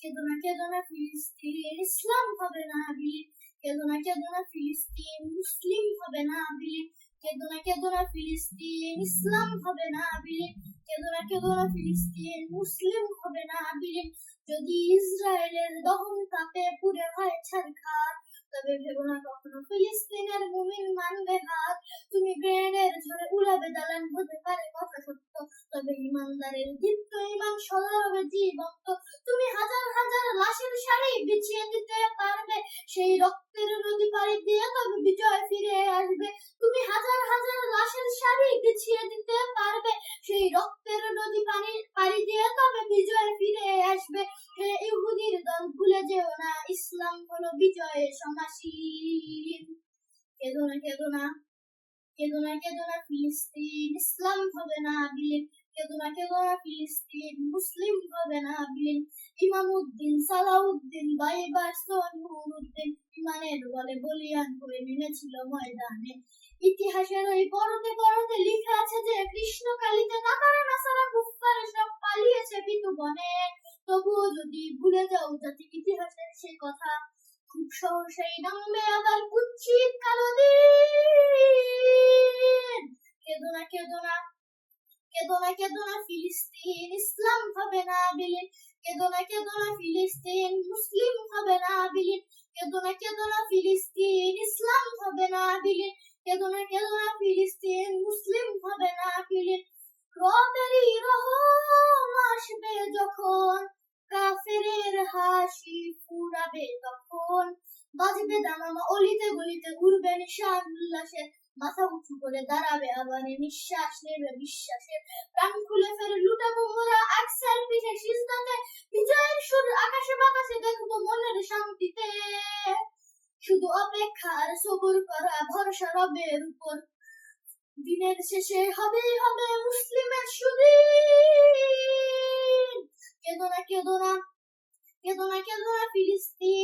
কেঁদো না ফিলিস্তিন ইসলাম হবে না বিলীন কেঁদো না ফিলিস্তিন মুসলিম হবে না বিলীন কেঁদো না ফিলিস্তিন ইসলাম হবে না ফিলিস্তিন মুসলিম হবে না যদি ইসরায়েলের দহন তাপে পুড়ে হয় ছারখার, তবে ভেবো না কখনো ফিলিস্তিনের মুমিন মানবে হাত। তুমি গ্রেনেডের ঝড়ে উড়াবে দালান, হতে পারে কথা সত্য, তবে ইমানদারের দীপ্ত ইমান সদা হবে জীবন্ত। লাশের শাড়ি বিছিয়ে দিতে পারবে। সেই রক্তের নদী পাড়ি দিয়ে তবে বিজয় ফিরে আসবে। তুমি হাজার হাজার লাশের শাড়ি বিছিয়ে দিতে পারবে। সেই রক্তের নদী পানি পাড়ি দিয়ে তবে বিজয় ফিরে আসবে। হে ইহুদির দল, ভুলে যেও না, ইসলাম হলো বিজয়ের সমাসীন। কেঁদো না। কেঁদো না কেঁদো না ফিলিস্তিন, ইসলাম হবে না বিলীন। কেঁদো না কেঁদো না ফিলিস্তিন, মুসলিম হবে না বিলীন। ইমামউদ্দিন, সালাউদ্দিন, বাইবার নুরউদ্দিন, ইমানের বলে বলিয়ান করে নেমেছিল ময়দানে। ইতিহাসের ওই পরতে পরতে লেখা আছে যে কৃষ্ণ কালিতে কাতারে নাসারা কুফারে সব পালিয়েছে কিন্তু বনে। তবুও যদি ভুলে যাও জাতি ইতিহাসের সে কথা, খুব সহসাই নামবে আবার কুচ্ছিত কেঁদো না কেঁদো না ফিলিস্তিন ইসলাম হবে না বিলীন কেঁদো না কেঁদো না ফিলিস্তিন মুসলিম হবে না বিলীন কেঁদো না কেঁদো না ফিলিস্তিন ইসলাম হবে না বিলীন কেঁদো না কেঁদো না ফিলিস্তিন মুসলিম হবে না বিলীন রবেরই রহম আসবে যখন কাফেরের হাসি ফুরাবে তখন বাজবে দামামা অলিতে গলিতে ঘুরবে নিশান উল্লাসে মাথা উঁচু করে দাঁড়াবে, আবার নিঃশ্বাস নেবে বিশ্বাসের প্রাণ খুলে ফেরে লুটাবো মোরা আকসার পিঠে সিজদাতে, বিজয়ের সুর আকাশে বাতাসে দেখব মনের শান্তিতে। শুধু অপেক্ষা আর সবুর করা, ভরসা রবের উপর। দিনের শেষে হবেই হবে মুসলিমের সুদিন। কেঁদো না কেঁদো না কেঁদো না কেঁদো না ফিলিস্তিন।